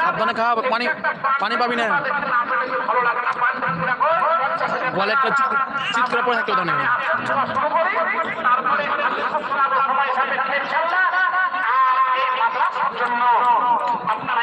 সাবধানে খা পানি পানি পাবি না। ওয়ালেটটা চিত করে পড়ে থাকতে ধনে আপনারা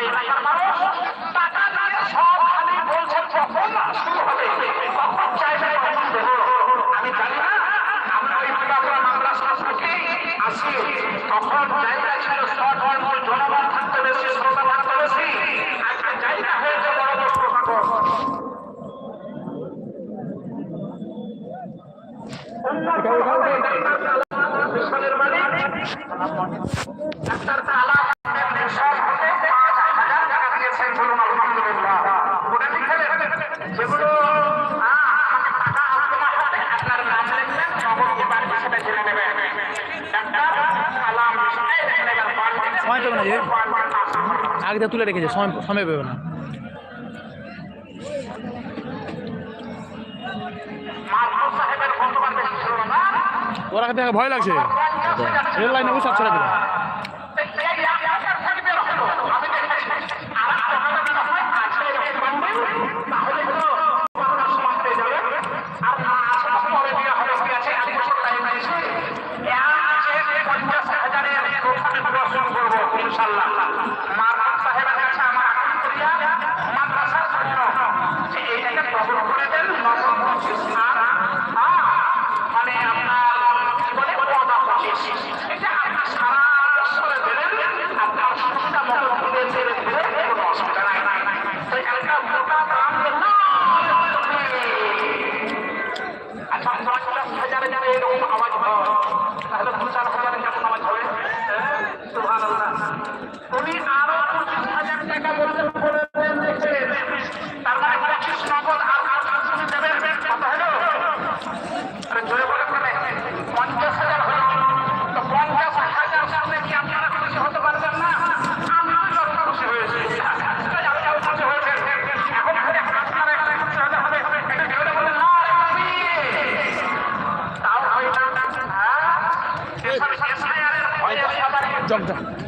বাগদা তুলে রেখেছে সময় সময় পেবে না। ওরা ভয় লাগছে। রেল লাইনে বসে ছেড়ে দিলাম চল চল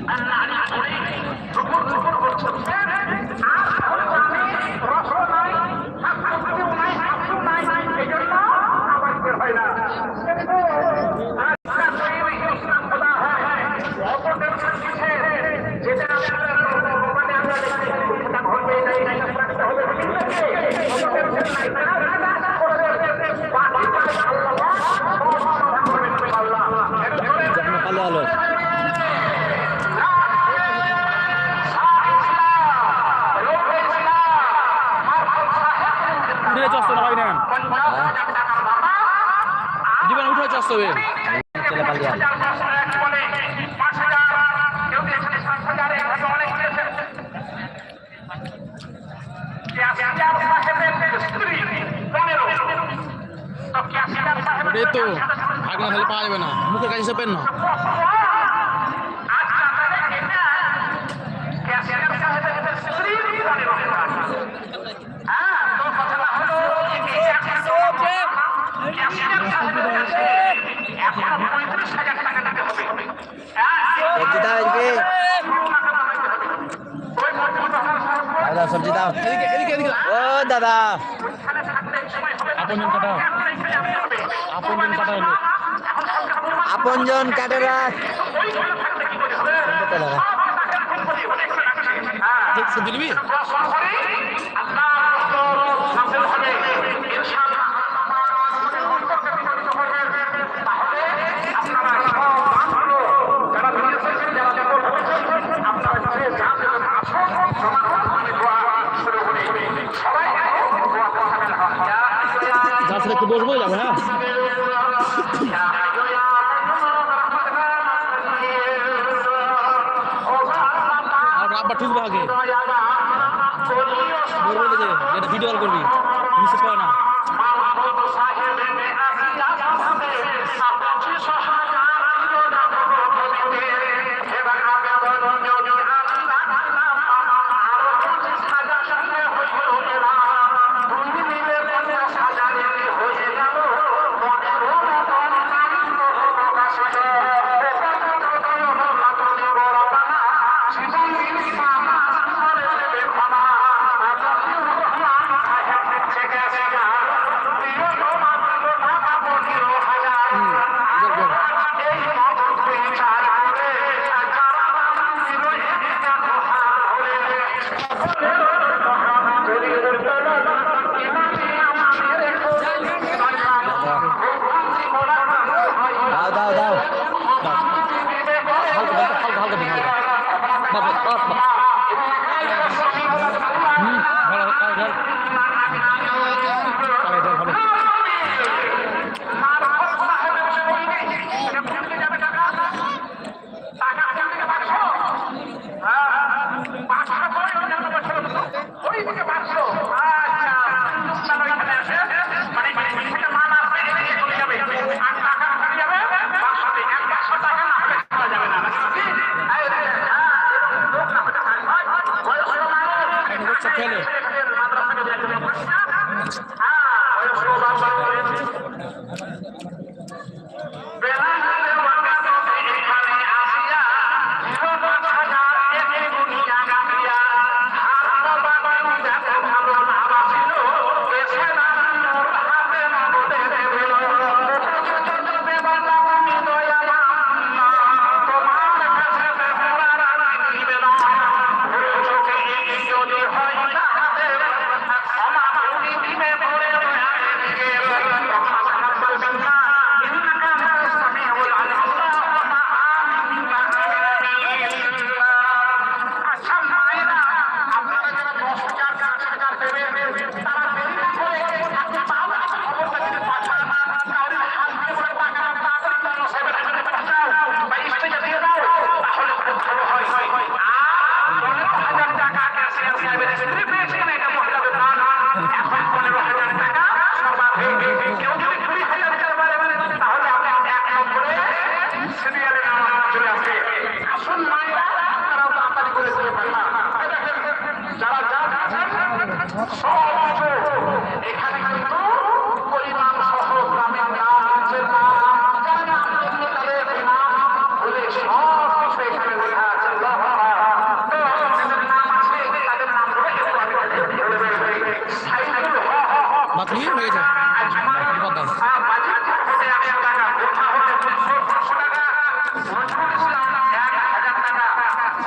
বাস্তবে তো ভাগনা হলে পাওয়া যাবে না। মুখের কাছে সে না দাদা সবজি দাও। ও দাদা। আপনজন কাটাও। আপনজন কাটাও আপনজন কাটে রাখ দিলবি হ্যাঁ। বসবো যাবে হ্যাঁ। আবার ঠুকবো আগে। যেটা ভিডিও করবি। মিসেস করে না। up. দেখেন হচ্ছে ফেলে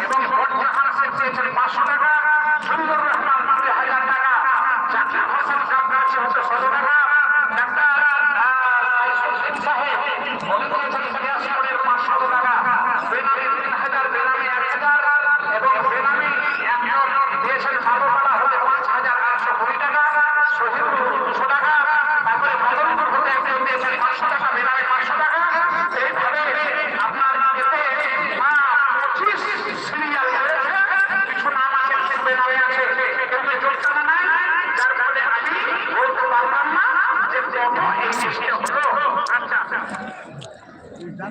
এবং ভোট যখন আসছে পাঁচশো টাকা সুন্দর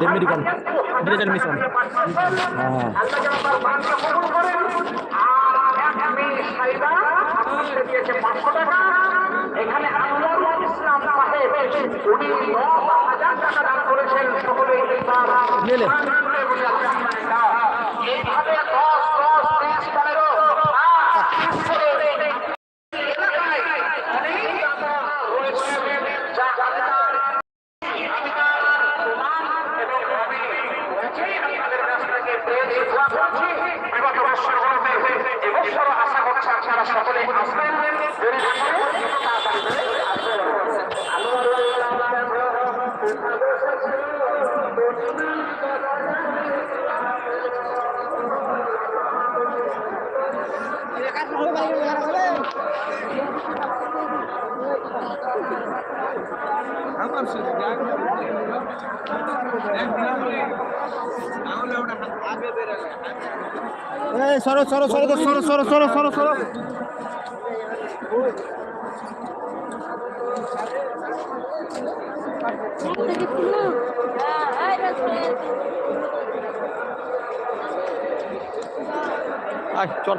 ডেমেরিকান ডিজিটাল মিশন হ্যাঁ এখানে আনোয়ারুল হাজার টাকা দান করেছেন সকলে এইভাবে দশ দশ বিশ পনেরো আপনারা সকলে আসবেন Thank you. সরো সরো সরো সরো সরো সরো সরো সরো চল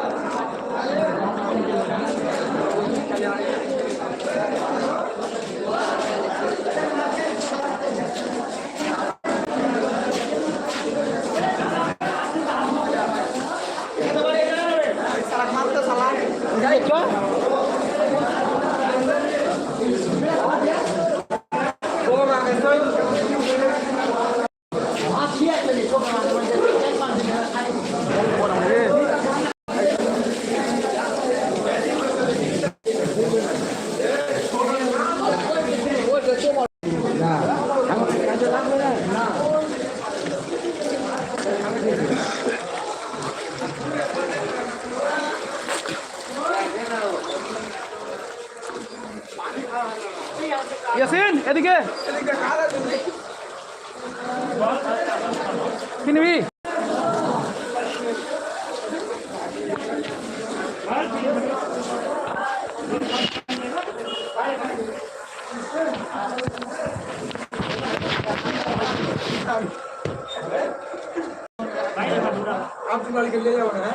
आपकी बारी के लिए जाओ ना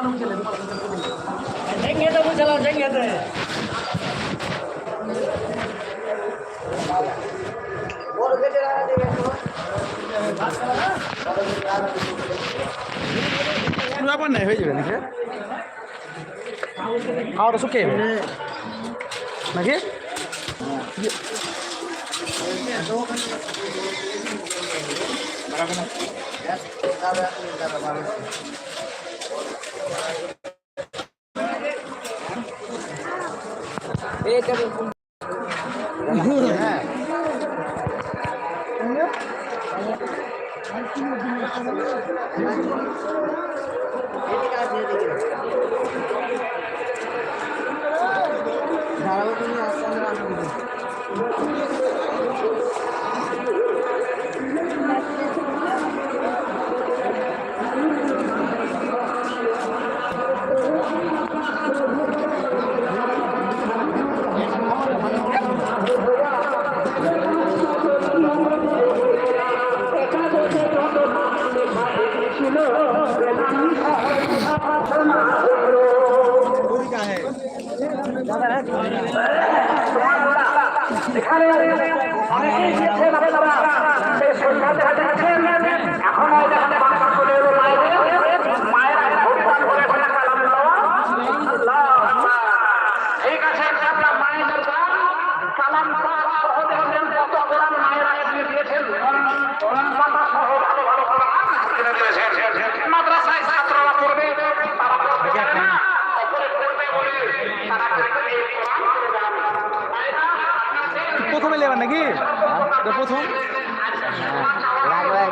हम चलेंगे तो वो चला जाएँगे तो और बेटे रहा देगा तो अपन नहीं हो? जाएगा খাওয়াটা শুকিয়ে যাবে নাকি এখানে এটা প্রথম?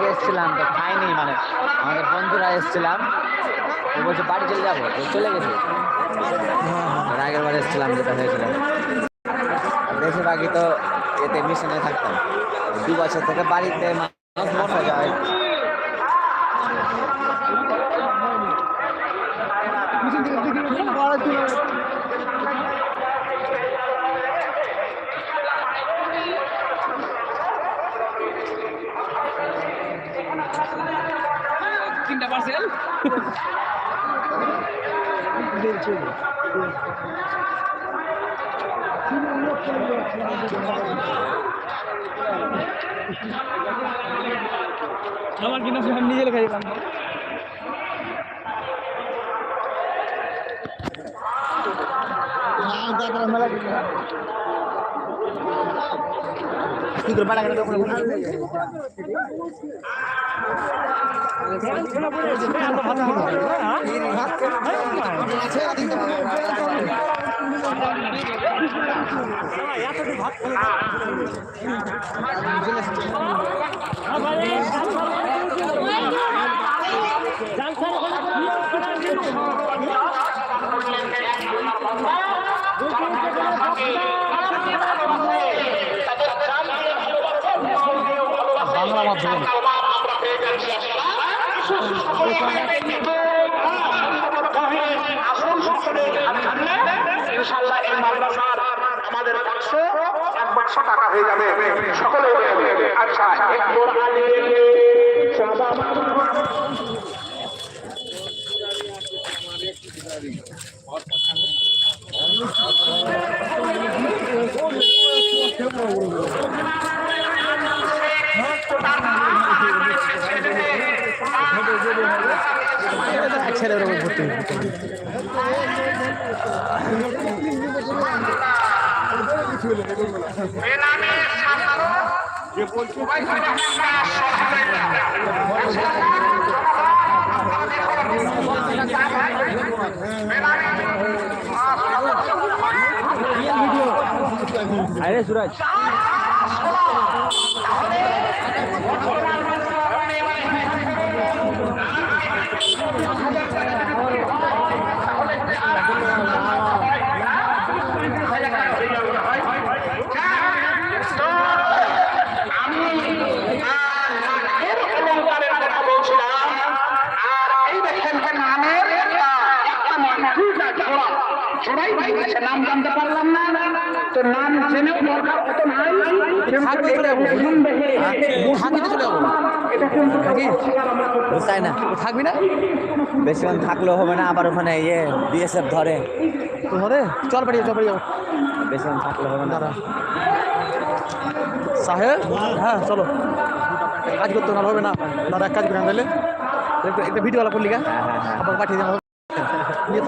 এসেছিলাম তো, খাইনি মানে। আমাদের বন্ধুরা এসেছিলাম। ও বলছে, বাড়ি চলে যাব। চলে গেছে। আগের বার এসেছিলাম, যেটা হয়েছিল। বেশিরভাগই তো এতে মিশনে থাকতাম। দু বছর থেকে বাড়িতে মানুষ বসা যায় আমার কিনা আমি নিজে লেখা দিলাম। তুই তোর বাড়া কাটা আমাদের বাক্স এক বাক্স টাকা হয়ে যাবে। সকলে আচ্ছা একটু আগে ছেলের উপর ভর্তি আরে সুরাজ। ভাইছে নাম জানতে পারলাম না। তো নাম জেনেও দরকার নাই। এটা কিন্তু তাই না? থাকবি না? বেশিক্ষণ থাকলেও হবে না আবার ওখানে ইয়ে বিএসএফ ধরে। ধরে? চল বাড়ি চল যাব বেশিক্ষণ থাকলে হবে না। সাহেব? হ্যাঁ চলো। কাজ করতে না হবে না। দাদা এক কাজ করে একটা ভিডিওওয়ালা করলি গা? হ্যাঁ হ্যাঁ হ্যাঁ। আবার পাঠিয়ে দেওয়া হবে। নিয়ে